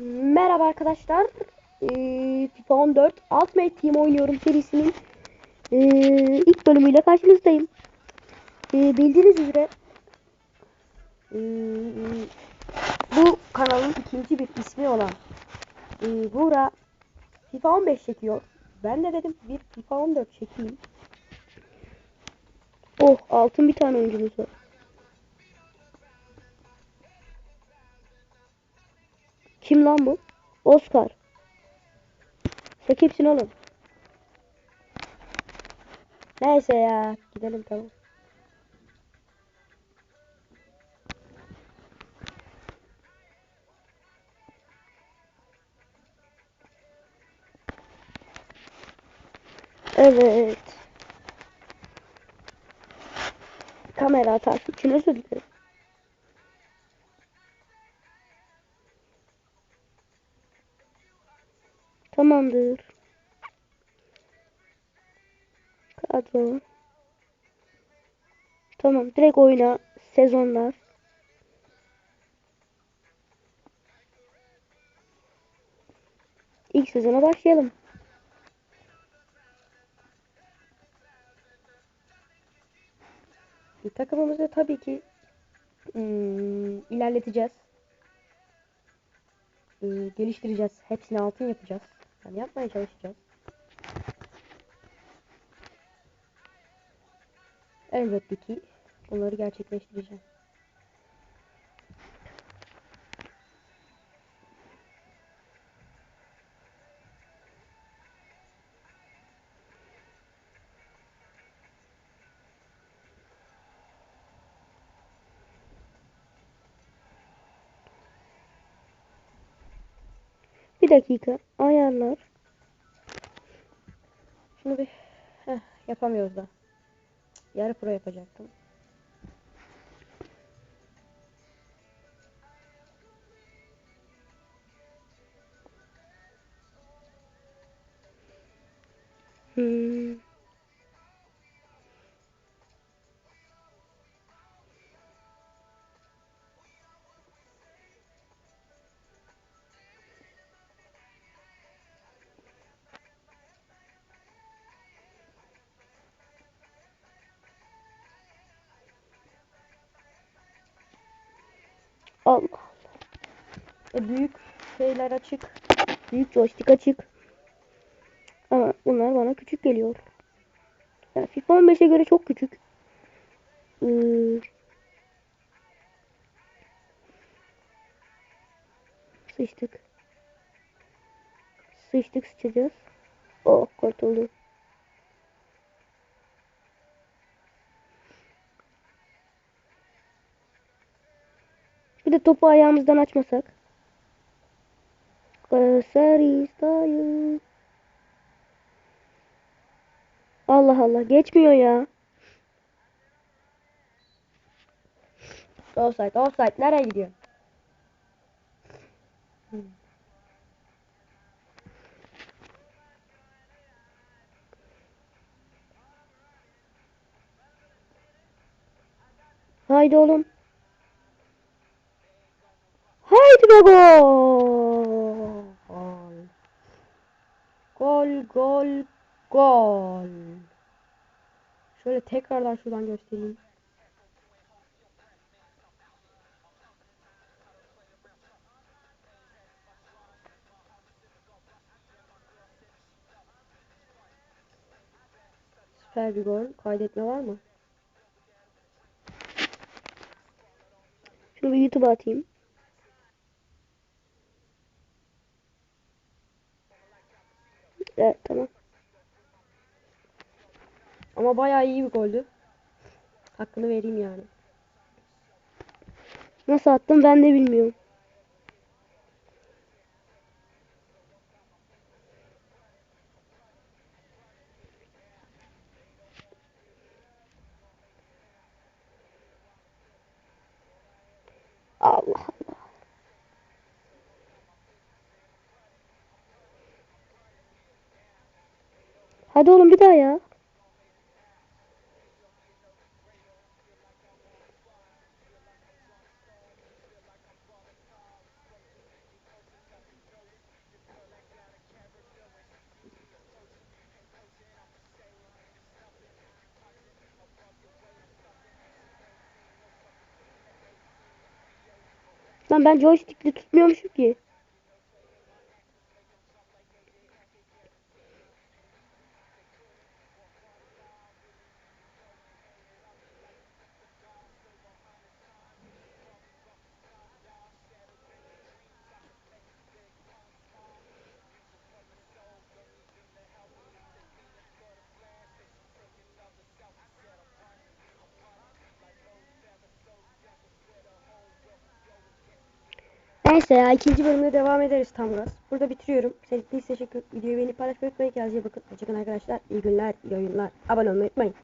Merhaba arkadaşlar. Ee, FIFA 14 Ultimate Team oynuyorum serisinin ee, ilk bölümüyle karşınızdayım. Ee, bildiğiniz üzere ee, bu kanalın ikinci bir ismi olan ee, Buğra FIFA 15 çekiyor. Ben de dedim bir FIFA 14 çekeyim. Oh altın bir tane oyuncumuz var. Kim lan bu? Oscar. Sen kimsin oğlum? Neyse ya. Gidelim tamam. Evet. Kamera takip için özür dilerim. Tamamdır. Kadro. Tamam. Direkt oyna. Sezonlar. İlk sezona başlayalım. Takımımızı tabii ki hmm, ilerleteceğiz. Ee, geliştireceğiz. Hepsini altın yapacağız. Yani yapmaya çalışacağız. Elbette ki bunları gerçekleştireceğim. Bir dakika. Ayarlar. Şunu bir Heh, yapamıyoruz da. Yarı pro yapacaktım. Hmm. Allah Allah. E, büyük şeyler açık. Büyük joystick açık. Ama bunlar bana küçük geliyor. Yani FIFA 15'e göre çok küçük. Ee, sıçtık. Sıçtık sıçacağız. Oh kurtuldum. Bir de topu ayağımızdan açmasak. Allah Allah geçmiyor ya. Offside offside nereye gidiyor? Hmm. Haydi oğlum. Be gol. Gol gol gol. Şöyle tekrardan şuradan göstereyim. Süper bir gol. Kaydetme var mı? Şunu bir YouTube'a atayım. Evet tamam. Ama bayağı iyi bir goldü. Hakkını vereyim yani. Nasıl attım ben de bilmiyorum. Hadi oğlum bir daha ya. Lan ben joystick'li tutmuyormuşum ki. Neyse ya ikinci bölümde devam ederiz tam gaz. Burada bitiriyorum. İçin teşekkür Videoyu beğenip paylaşmayı unutmayın. Kendinize bakın. Hoşçakalın arkadaşlar. İyi günler, iyi oyunlar. Abone olmayı unutmayın.